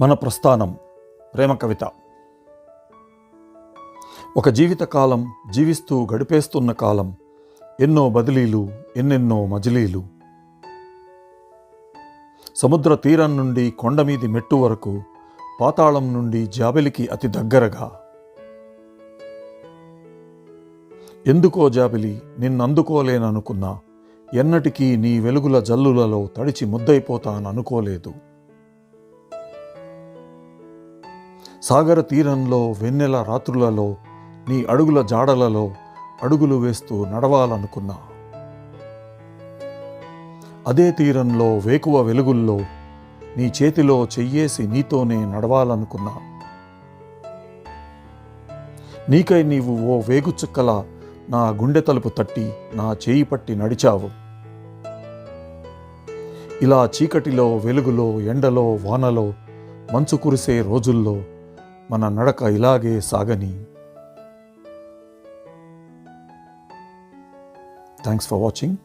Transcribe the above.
మన ప్రస్థానం ప్రేమ కవిత. ఒక జీవితకాలం జీవిస్తూ గడిపేస్తున్న కాలం ఎన్నో బదిలీలు ఎన్నెన్నో మజిలీలు. సముద్ర తీరం నుండి కొండమీది మెట్టు వరకు పాతాళం నుండి జాబిలికి అతి దగ్గరగా. ఎందుకో జాబిలి నిన్నందుకోలేననుకున్నా ఎన్నటికీ నీ వెలుగుల జల్లులలో తడిచి ముద్దైపోతాననుకోలేదు సాగర తీరంలో వెన్నెల రాత్రులలో నీ అడుగుల జాడలలో అడుగులు వేస్తూ నడవాలనుకున్నా. అదే తీరంలో వేకువ వెలుగుల్లో నీ చేతిలో చెయ్యేసి నీతోనే నడవాలనుకున్నా. నీకై నీవు ఓ వేగుచుక్కల నా గుండె తలుపు తట్టి నా చేయి పట్టి నడిచావు. ఇలా చీకటిలో వెలుగులో ఎండలో వానలో మంచు కురిసే రోజుల్లో మన నడక ఇలాగే సాగని. Thanks for watching